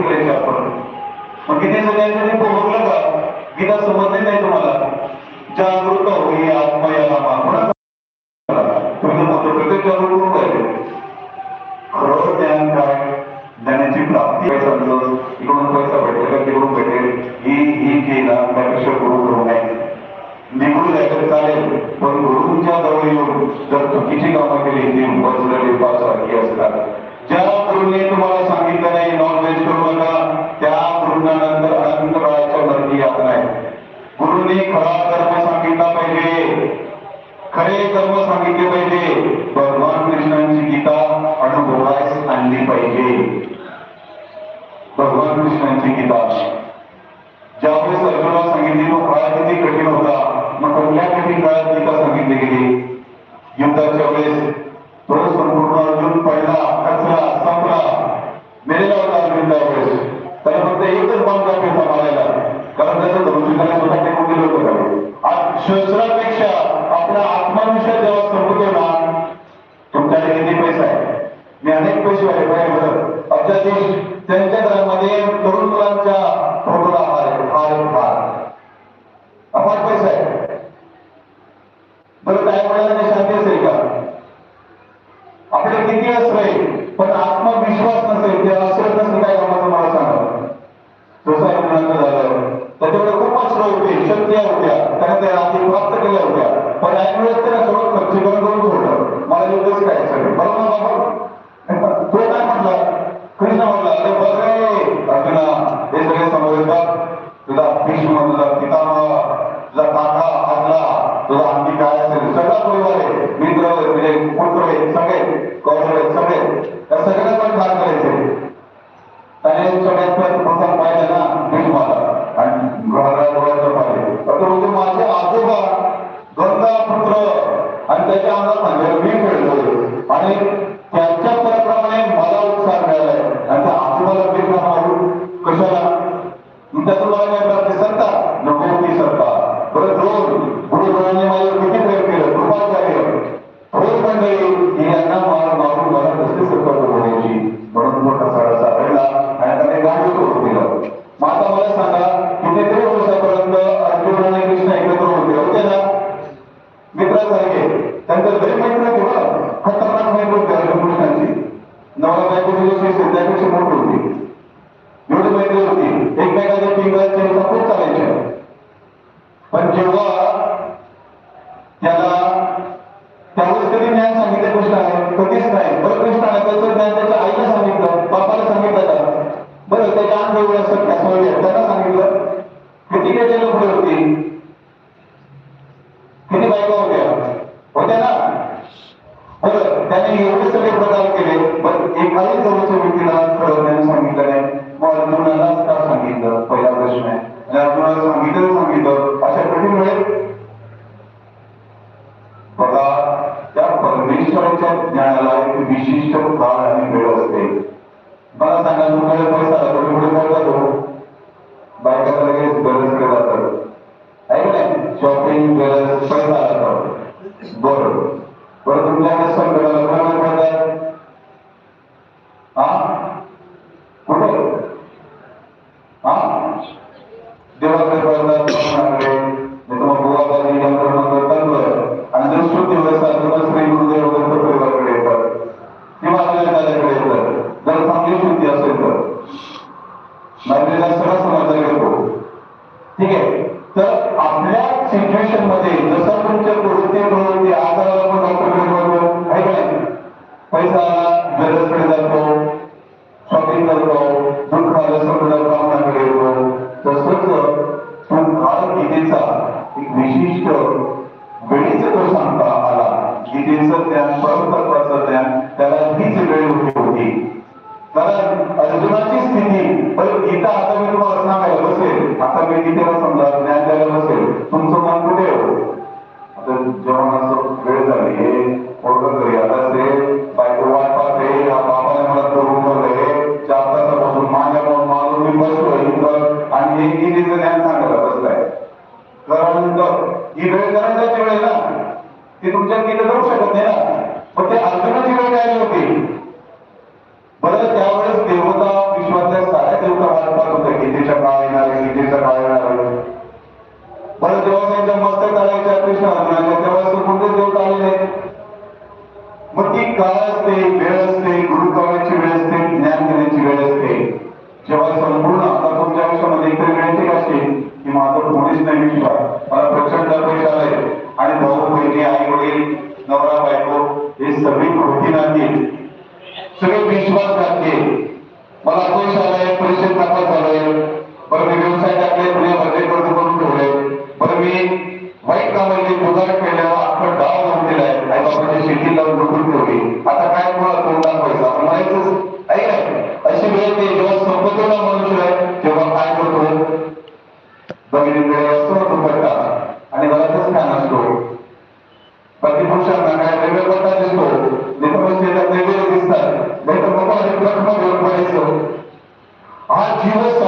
गोष्टी केल्या आपण. मग तिथे सगळ्यांकडे पोहोचलं का गीता समजले नाही तुम्हाला. जागृत होई आत्मयाला आपण Lord सगळ्यात पहिलं ना दूध मला आणि गृहराजवळचं पाहिलं. तर म्हणजे माझे आजोबा गंगा पुत्र आणि त्याच्या अंगात मी मिळतो आणि बायको बायको त्यांची नवरा मोठ होते एवढी मैत्री होती. एकमेकाच्या पिंगाच्या पण जेव्हा बघा त्या परमेश्वराच्या ज्ञानाला एक विशिष्ट काळ आणि वेळ असते. मला सांगा तुम्हाला पैसा कुठे जातो महिलेला सर्व समजदारी होतो ठीक आहे? तर आपल्या सिच्युएशनमध्ये जसं तुमच्या प्रवृत्ती प्रवृत्ती आजाराला पण डॉक्टर पैसा सर्व कृती राहतील. सगळे विश्वास राहते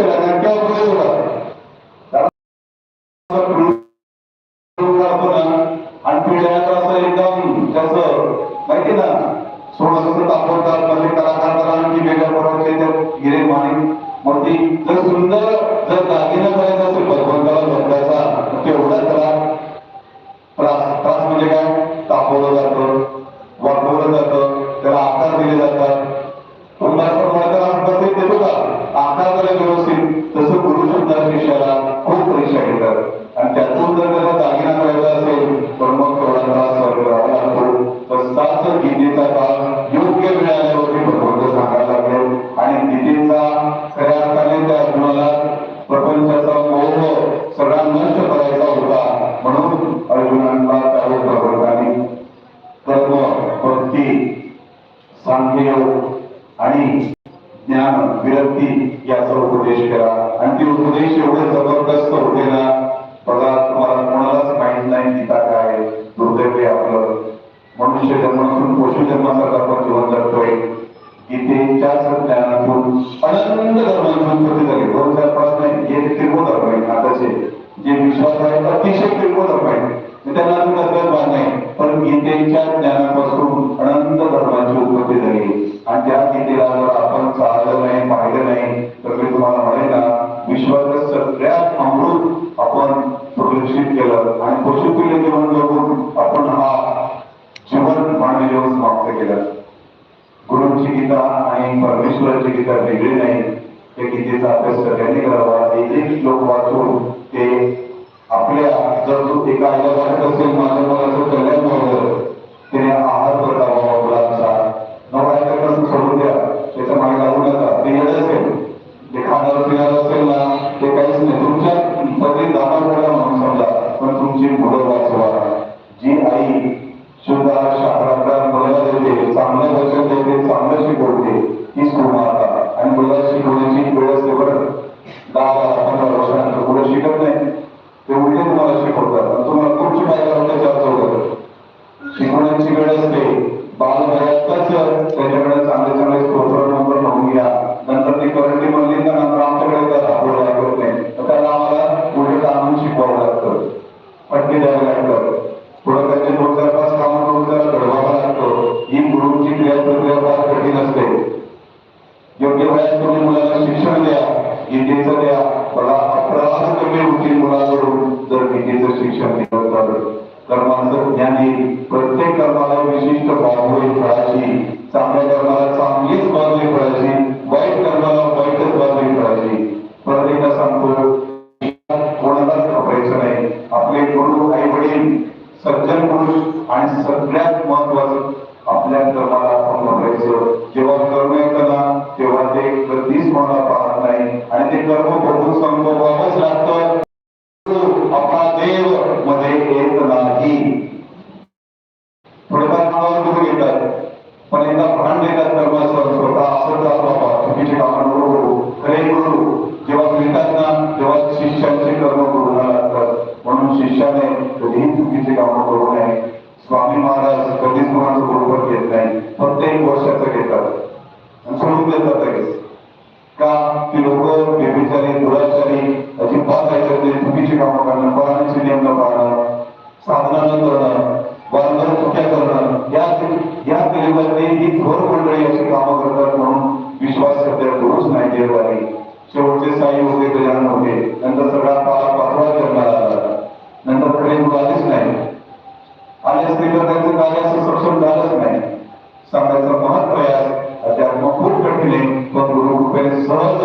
केला त्यांच्यावर प्रेस होता आणि पिढ्या असं ना सोळा सत्र दाखवतात पहिले कलाकार करांची वेगळ्या प्रकारचे ते हिरे माने मोठी म्हणजे काय दाखवलं जातं वाढवलं जातं त्याला आकार दिले जातात eso pues. que. ஏற்பதாக शेवटे साई होते गजानन होते नंतर सगळा पाचवा जन्माला आला नंतर पुढे मुलाचेच नाही। आणि स्त्रीला त्यांचं कार्य असं सक्षम झालंच नाही. सांगायचा आहे अध्यात्म खूप कठीण आहे, पण गुरु कृपेने सहज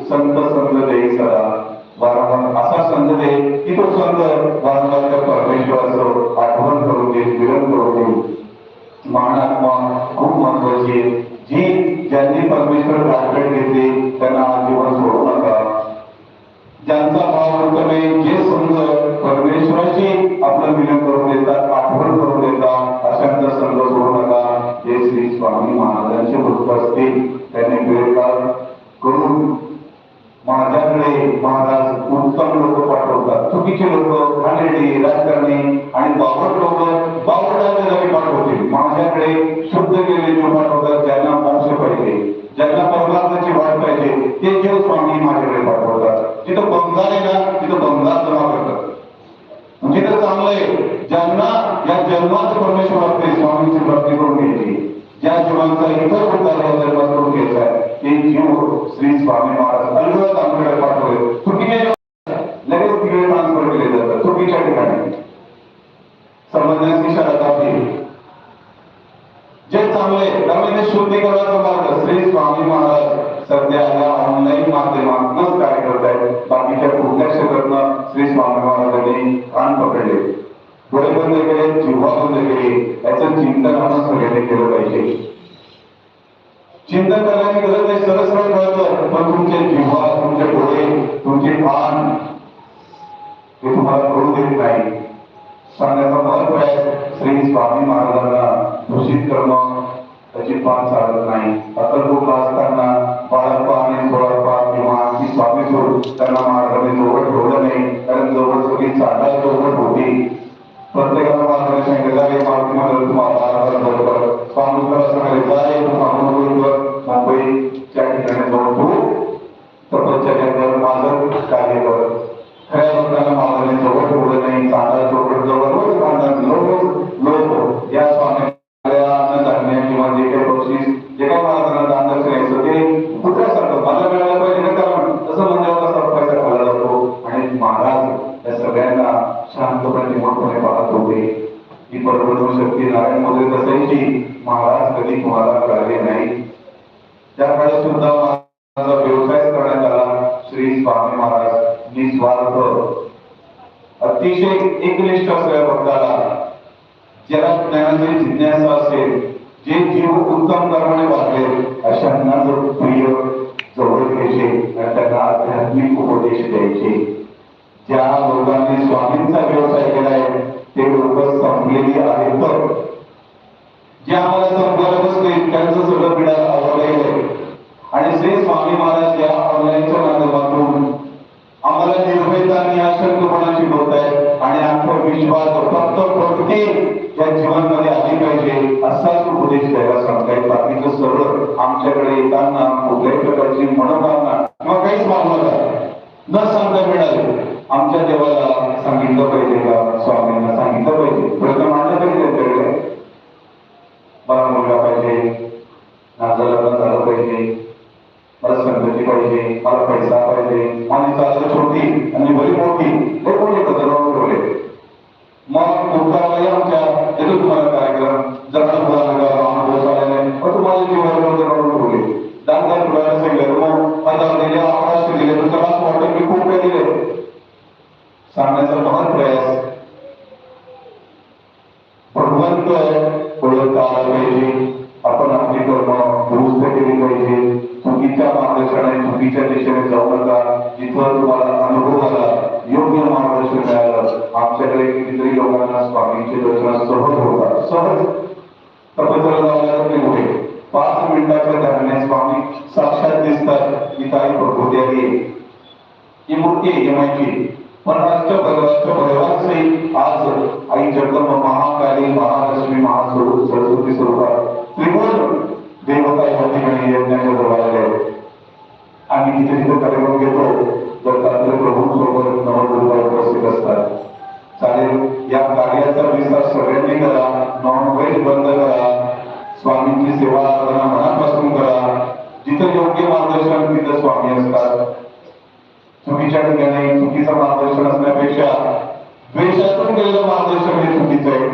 संत संत देई सदा वारंवार असा संत दे की तो संत वारंवार त्या परमेश्वराचं आठवण करून दे विरण करून देऊ महानात्मा खूप महत्वाची आहे. जी ज्यांनी परमेश्वर गाठभेट घेतली त्यांना आजीवन सोडू नका. ज्यांचा भाव उत्तम जे संघ परमेश्वराची आपलं विनय करून देतात आठवण करून देतात अशांचा संघ सोडू नका. हे श्री स्वामी महाराजांचे भक्त असतील त्यांनी वेळकाळ करून माझ्याकडे महाराज उत्तम लोक पाठवतात. चुकीचे लोक घाणेरडी राजकारणी आणि बावट लोक बावटाच्या जागी पाठवतील. माझ्याकडे शुद्ध केलेले जीव पाठवतात ज्यांना मोक्ष पाहिजे. ज्यांना परमार्थाची वाट पाहिजे ते जीव स्वामी माझ्याकडे पाठवतात. तिथं बंगाल आहे ना तिथं बंगाल जमा करतात. म्हणजे तर चांगलं आहे. ज्यांना या जन्मात परमेश्वर असते स्वामींची प्राप्ती करून घ्यायची. ज्या जीवांचा इतर प्रकार महाराज अलगद आमच्याकडे पाठवले चुकीचे जीव लगेच तिकडे ट्रान्सफर केले जातात चुकीच्या ठिकाणी समजण्यास इशारा दाखवली जे चांगले त्यामुळे शुद्धीकरणाचा मार्ग श्री स्वामी महाराज सध्या या ऑनलाईन माध्यमातूनच काय करत आहेत बाकीच्या कुठल्या क्षेत्रातनं श्री स्वामी महाराजांनी कान पकडले डोळे बंद केले जिव्हा बंद केली याचं चिंतन आपण सगळ्यांनी केलं पाहिजे चिंतन करण्याची गरज नाही सरस सरळ कळतं पण तुमचे जिव्हा तुमचे डोळे तुमचे कान हे तुम्हाला कळू देत नाही. सांगण्याचा महत्त्व आहे श्री स्वामी महाराजांना दूषित करणं त्याची पान चालत नाही. अकलपूर्ण असताना बाळप्पा आणि सोळप्पा किंवा आणखी स्वामी सोड त्यांना महाराजांनी जवळ ठेवलं नाही. कारण जवळ सगळी चांदा जवळ होती. प्रत्येकाला महाराजांनी सांगितलं जाय मारुती महाराज तुम्हाला बरोबर स्वामीला सांगितलं जाय महाराजांबरोबर ठिकाणी जाऊन जीव उत्तम कर्माने वागले अशांना जो प्रिय जवळ घ्यायचे आणि त्यांना आध्यात्मिक उपदेश द्यायचे. ज्या लोकांनी स्वामींचा व्यवसाय केलाय ते लोक संपलेली आहेत तर. जे आम्हाला संपवायला बसले त्यांचं सगळं पिढा आवडलेलं आहे. आणि श्री स्वामी महाराज या ऑनलाईनच्या माध्यमातून आम्हाला निर्भयता आणि अशंकपणा होत आहे. आणि आमचा विश्वास फक्त भक्ती या जीवनामध्ये आली पाहिजे असाच उपदेश द्यायला सांगताय बाकीचं सगळं आमच्याकडे येताना कुठल्याही प्रकारची मनोकामना किंवा काहीच मागणं न सांगता मिळाले. आमच्या देवाला सांगितलं पाहिजे का? नका जिथं तुम्हाला अनुभव आला योग्य मार्गदर्शन मिळालं. आमच्याकडे कितीतरी लोकांना स्वामींचे दर्शन सहज होतात. सहज. तपस्या होते पाच मिनिटाच्या दरम्यान स्वामी साक्षात दिसतात ही काही प्रकृती आहे. ही मूर्ती आहे माहिती पण राष्ट्र राष्ट्र भगवान आज आई जगदंब महाकाली महालक्ष्मी महास्वरूप सरस्वती स्वरूपात त्रिभुवन देवता या ठिकाणी यज्ञाच्या जवळ आम्ही तिथे तिथे कार्यक्रम घेतो. दत्तात्रय प्रभू सोबत नवदुर्गा उपस्थित असतात. चालेल या कार्याचा विस्तार सगळ्यांनी करा. नॉन व्हेज बंद करा. स्वामींची सेवा आराधना मनापासून करा. जिथं योग्य मार्गदर्शन तिथं स्वामी असतात. चुकीच्या ठिकाणी चुकीचं मार्गदर्शन असण्यापेक्षा द्वेषातून केलेलं मार्गदर्शन हे चुकीचं आहे.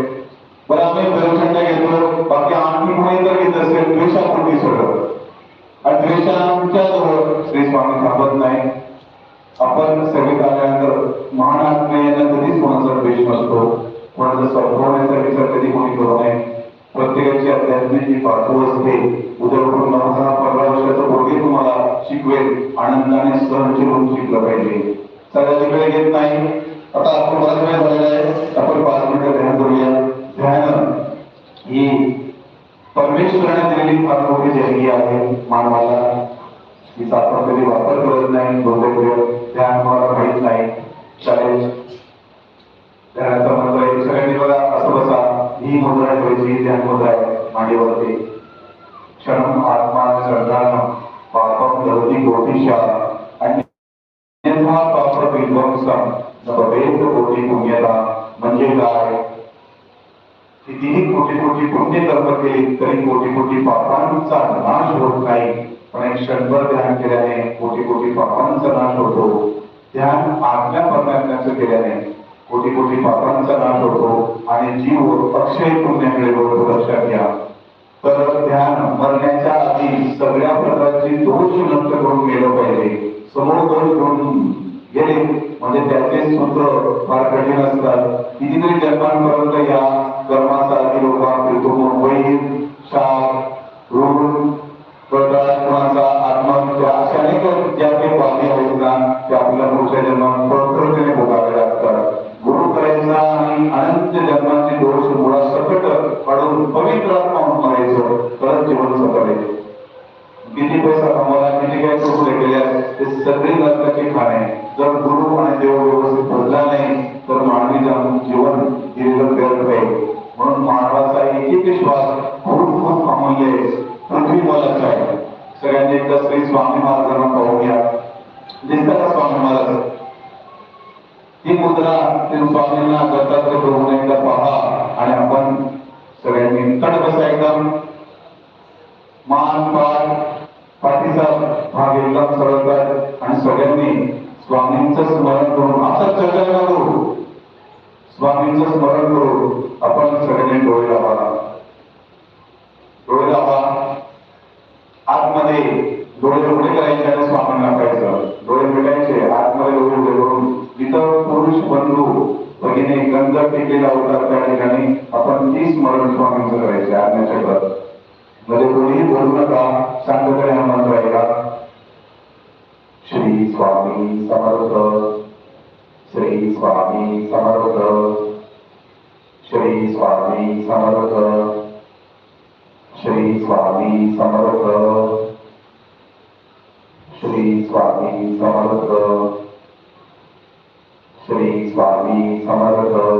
बरं आम्ही प्रदर्शन घेतो. बाकी आणखी कोणी तर घेत असेल द्वेषातून सोडवलं आणि द्वेषांच्या जवळ श्री स्वामी थांबत नाही. आपण सेवेत आल्यानंतर महान आत्मेयांना कधीच कोणाचा द्वेष नसतो. कोणाचा संपवण्याचा विचार कधी कोणी करू नये. प्रत्येकाची अध्यात्मिक जी पाठवू असते उद्या उठून दहा पंधरा वर्षाचं पोरगे तुम्हाला शिकवेल आनंदाने सहन जीवन शिकलं पाहिजे. सगळ्याची वेळ घेत नाही. आता आपण बराच वेळ झालेला आहे. आपण पाच मिनिटं ध्यान करूया ध्यान ही परमेश्वराने दिलेली फार मोठी देणगी आहे मानवाला तिचा आपण कधी वापर करत नाही बहुतेक त्या मला माहीत नाही. शाळेत ध्यानाचा मंत्र आहे सगळ्यांनी बघा असं बसा ही मुद्रा ठेवायची ही ध्यान मुद्रा आहे मांडीवरती. क्षण आत्मा श्रद्धा पापम धरती गोटीशा शाळा कोटी पुण्य कर्म केली तरी कोटी कोटी पापांचा नाश होत नाही. पण एक क्षणभर ध्यान केल्याने कोटी कोटी पापांचा नाश होतो. ध्यान आज्ञा परमात्म्याचं केल्याने कोटी कोटी पापांचा नाश होतो आणि जीव अक्षय पुण्याकडे मिळवतो लक्षात घ्या. तर ध्यान मरण्याच्या आधी सगळ्या प्रकारची दोष नष्ट करून गेलं पाहिजे. समोर दोष करून गेले म्हणजे त्याचे सूत्र फार कठीण असतात. कितीतरी जन्मांपर्यंत या कर्माचा लोकांना फिरतो मुंबई शाप ऋण प्रदान कोणाचा आत्महत्या अशा अनेक ज्या काही बाबी आहेत ना त्या आपल्या पुढच्या जन्मात प्रकृतीने भोगावे लागतात. गुरु करायचा आणि अनंत जन्माचे दोष मुळासकट काढून पवित्र आत्मा म्हणायचं मरायचं तरच जीवन सफल आहे. किती पैसा कमवला किती काय चुकले गेल्या ते सगळे नरकाचे खाणे. जर गुरु आणि देव व्यवस्थित बोलला नाही तर मानवी जन- जीवन दिलेलं व्यर्थ आहे. म्हणून मानवाचा एक एक विश्वास खूप खूप अमूल्य आहे. पृथ्वी मोलाचा आहे. सगळ्यांनी एकदा श्री स्वामी महाराजांना पाहूया दिसतं का स्वामी महाराज. ही मुद्रा ते स्वामींना दत्तात्र करून एकदा पहा आणि आपण सगळ्यांनी तट बसा एकदम मान पाय पाठीचा भाग एकदम सरळ कर आणि सगळ्यांनी स्वामींचं स्मरण करून असं चर्चा करू. स्वामींचं स्मरण करू. आपण सगळ्यांनी डोळे लावा डोळे लावा आतमध्ये डोळे उघडे करायचे आणि स्वामींना पाहायचं डोळे मिटायचे आतमध्ये डोळे उघडे करून इतर पुरुष बंधू भगिनी गंध टिकलेला होता त्या ठिकाणी आपण ती स्मरण स्वामींचं करायचे आज्ञाचक्रात मध्ये म्हणजे कोणीही बोलू नका शांतपणे हा मंत्र ऐका श्री स्वामी समर्थ. श्री स्वामी समर्थ. श्री स्वामी समर्थ. श्री स्वामी समर्थ. श्री स्वामी समर्थ. श्री स्वामी समर्थ.